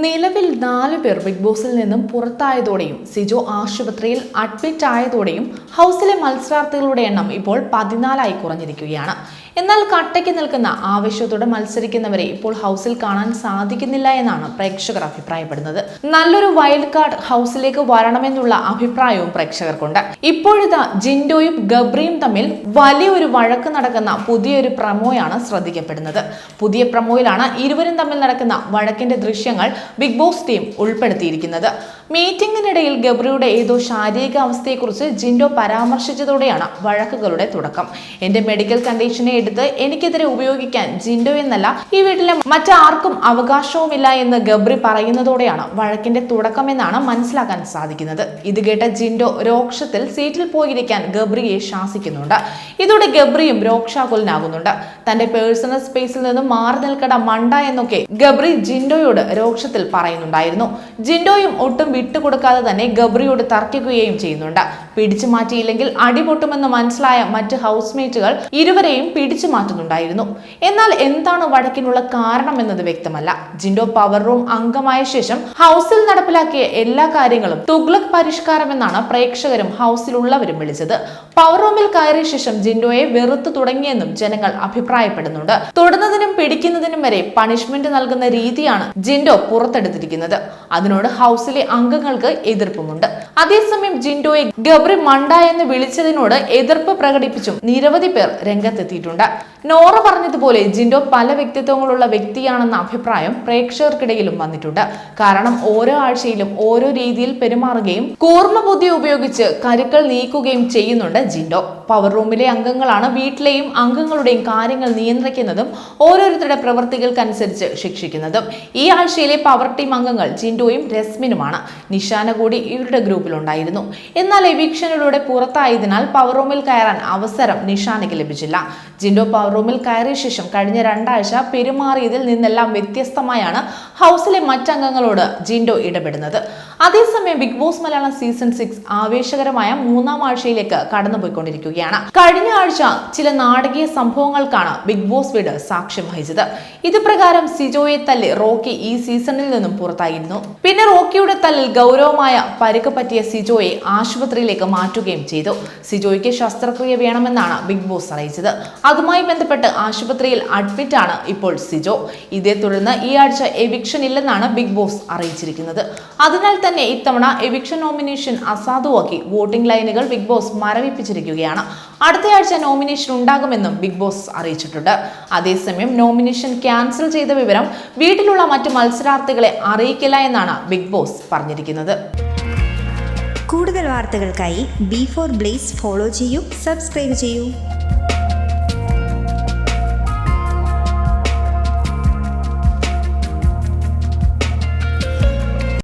നിലവിൽ നാല് പേർ ബിഗ് ബോസിൽ നിന്നും പുറത്തായതോടെയും സിജോ ആശുപത്രിയിൽ അഡ്മിറ്റ് ആയതോടെയും ഹൗസിലെ മത്സരാർത്ഥികളുടെ എണ്ണം ഇപ്പോൾ പതിനാലായി കുറഞ്ഞിരിക്കുകയാണ്. എന്നാൽ കട്ടയ്ക്ക് നിൽക്കുന്ന ആവേശത്തോടെ മത്സരിക്കുന്നവരെ ഇപ്പോൾ ഹൗസിൽ കാണാൻ സാധിക്കുന്നില്ല എന്നാണ് പ്രേക്ഷകർ അഭിപ്രായപ്പെടുന്നത്. നല്ലൊരു വൈൽഡ് കാർഡ് ഹൗസിലേക്ക് വരണമെന്നുള്ള അഭിപ്രായവും പ്രേക്ഷകർക്കുണ്ട്. ഇപ്പോഴത്തെ ജിൻഡോയും ഗബ്രിയും തമ്മിൽ വലിയൊരു വഴക്ക് നടക്കുന്ന പുതിയൊരു പ്രമോയാണ് ശ്രദ്ധിക്കപ്പെടുന്നത്. പുതിയ പ്രമോയിലാണ് ഇരുവരും തമ്മിൽ നടക്കുന്ന വഴക്കിന്റെ ദൃശ്യങ്ങൾ ബിഗ് ബോസ് ടീം ഉൾപ്പെടുത്തിയിരിക്കുന്നത്. മീറ്റിംഗിനിടയിൽ ഗബ്രിയുടെ ഏതോ ശാരീരിക അവസ്ഥയെക്കുറിച്ച് ജിൻഡോ പരാമർശിച്ചതോടെയാണ് വഴക്കുകളുടെ തുടക്കം. എന്റെ മെഡിക്കൽ കണ്ടീഷനെ എടുത്ത് എനിക്കെതിരെ ഉപയോഗിക്കാൻ ജിൻഡോ എന്നല്ല ഈ വീട്ടിലെ മറ്റാർക്കും അവകാശവുമില്ല എന്ന് ഗബ്രി പറയുന്നതോടെയാണ് വഴക്കിന്റെ തുടക്കം എന്നാണ് മനസ്സിലാക്കാൻ സാധിക്കുന്നത്. ഇത് കേട്ട ജിൻഡോ രോക്ഷത്തിൽ സീറ്റിൽ പോയിരിക്കാൻ ഗബ്രിയെ ശാസിക്കുന്നുണ്ട്. ഇതോടെ ഗബ്രിയും രോക്ഷാകുലനാകുന്നുണ്ട്. തന്റെ പേഴ്സണൽ സ്പേസിൽ നിന്നും മാറി നിൽക്കട മണ്ട എന്നൊക്കെ ഗബ്രി ജിൻഡോയോട് രോക്ഷത്തിൽ പറയുന്നുണ്ടായിരുന്നു. ജിൻഡോയും ഒട്ടും വിട്ടുകൊടുക്കാതെ തന്നെ ഗബ്രിയോട് തർക്കിക്കുകയും ചെയ്യുന്നുണ്ട്. പിടിച്ചു മാറ്റിയില്ലെങ്കിൽ അടിപൊട്ടുമെന്ന് മനസ്സിലായ മറ്റ് ഹൗസ്മേറ്റുകൾ ഇരുവരെയും പിടിച്ചു മാറ്റുന്നുണ്ടായിരുന്നു. എന്നാൽ എന്താണ് വഴക്കിനുള്ള കാരണം എന്നത് വ്യക്തമല്ല. ജിൻഡോ പവർ റൂം അംഗമായ ശേഷം ഹൗസിൽ നടപ്പിലാക്കിയ എല്ലാ കാര്യങ്ങളും തുഗ്ലക് പരിഷ്കാരം എന്നാണ് പ്രേക്ഷകരും ഹൗസിലുള്ളവരും വിളിച്ചത്. പവർ റൂമിൽ കയറിയ ശേഷം ജിൻഡോയെ വെറുത്തു തുടങ്ങിയെന്നും ജനങ്ങൾ അഭിപ്രായപ്പെടുന്നുണ്ട്. തൊടുന്നതിനും പിടിക്കുന്നതിനും വരെ പണിഷ്മെന്റ് നൽകുന്ന രീതിയാണ് ജിൻഡോ പുറത്തെടുത്തിരിക്കുന്നത്. അതിനോട് ഹൗസിലെ അംഗങ്ങൾക്ക് എതിർപ്പുമുണ്ട്. അതേസമയം ജിൻഡോയെ ഗബ്രി മണ്ട എന്ന് വിളിച്ചതിനോട് എതിർപ്പ് പ്രകടിപ്പിച്ചും നിരവധി പേർ രംഗത്തെത്തിയിട്ടുണ്ട്. നോറ പറഞ്ഞതുപോലെ ജിൻഡോ പല വ്യക്തിത്വങ്ങളുള്ള വ്യക്തിയാണെന്ന അഭിപ്രായം പ്രേക്ഷകർക്കിടയിലും വന്നിട്ടുണ്ട്. കാരണം ഓരോ ആഴ്ചയിലും ഓരോ രീതിയിൽ പെരുമാറുകയും കൂർമ്മ ബുദ്ധി ഉപയോഗിച്ച് കരുക്കൾ നീക്കുകയും ചെയ്യുന്നുണ്ട് ജിൻഡോ. പവർ റൂമിലെ അംഗങ്ങളാണ് വീട്ടിലെയും അംഗങ്ങളുടെയും കാര്യങ്ങൾ നിയന്ത്രിക്കുന്നതും ഓരോരുത്തരുടെ പ്രവൃത്തികൾക്കനുസരിച്ച് ശിക്ഷിക്കുന്നതും. ഈ ആഴ്ചയിലെ പവർ ടീം അംഗങ്ങൾ ജിൻഡോയും രസ്മിനുമാണ്. നിഷാന കൂടി ഇവരുടെ ഗ്രൂപ്പിലുണ്ടായിരുന്നു എന്നാൽ എവിക്ഷനിലൂടെ പുറത്തായതിനാൽ പവർ റൂമിൽ കയറാൻ അവസരം നിഷാനയ്ക്ക് ലഭിച്ചില്ല. ജിൻഡോ പവർ റൂമിൽ കയറിയ ശേഷം കഴിഞ്ഞ രണ്ടാഴ്ച പെരുമാറിയതിൽ നിന്നെല്ലാം വ്യത്യസ്തമായാണ് ഹൗസിലെ മറ്റംഗങ്ങളോട് ജിൻഡോ ഇടപെടുന്നത്. അതേസമയം Big Boss Malayalam season six ആവേശകരമായ മൂന്നാം ആഴ്ചയിലേക്ക് കടന്നുപോയിക്കൊണ്ടിരിക്കുകയാണ്. കഴിഞ്ഞ ആഴ്ച ചില നാടകീയ സംഭവങ്ങൾക്കാണ് ബിഗ് ബോസ് വീട് സാക്ഷ്യം വഹിച്ചത്. ഇതുപ്രകാരം സിജോയെ തല്ലി റോക്കി ഈ സീസണിൽ നിന്നും പുറത്തായിരുന്നു. പിന്നെ റോക്കിയുടെ തല്ലിൽ ഗൗരവമായ പരിക്ക് പറ്റിയ സിജോയെ ആശുപത്രിയിലേക്ക് മാറ്റുകയും ചെയ്തു. സിജോയ്ക്ക് ശസ്ത്രക്രിയ വേണമെന്നാണ് ബിഗ് ബോസ് അറിയിച്ചത്. അതുമായി ബന്ധപ്പെട്ട് ആശുപത്രിയിൽ ആണ് ഇപ്പോൾ സിജോ. ഇതേ തുടർന്ന് ഈ ആഴ്ച എവിക്ഷൻ ഇല്ലെന്നാണ് ബിഗ് ബോസ് അറിയിച്ചിരിക്കുന്നത്. അതിനാൽ തന്നെ ഇത്തവണ എവിക്ഷൻ നോമിനേഷൻ അസാധുവാക്കി വോട്ടിംഗ് ലൈനുകൾ ബിഗ് ബോസ് മരവിപ്പിച്ചിരിക്കുകയാണ്. അടുത്തയാഴ്ച നോമിനേഷൻ ഉണ്ടാകുമെന്നും ബിഗ് ബോസ് അറിയിച്ചിട്ടുണ്ട്. അതേസമയം നോമിനേഷൻ ക്യാൻസൽ ചെയ്ത വിവരം വീട്ടിലുള്ള മറ്റു മത്സരാർത്ഥികളെ അറിയിക്കില്ല എന്നാണ് ബിഗ് ബോസ് പറഞ്ഞിരിക്കുന്നത്. കൂടുതൽ വാർത്തകൾക്കായി ബി ഫോർ ബ്ലേസ് ഫോളോ ചെയ്യൂ സബ്സ്ക്രൈബ് ചെയ്യൂ.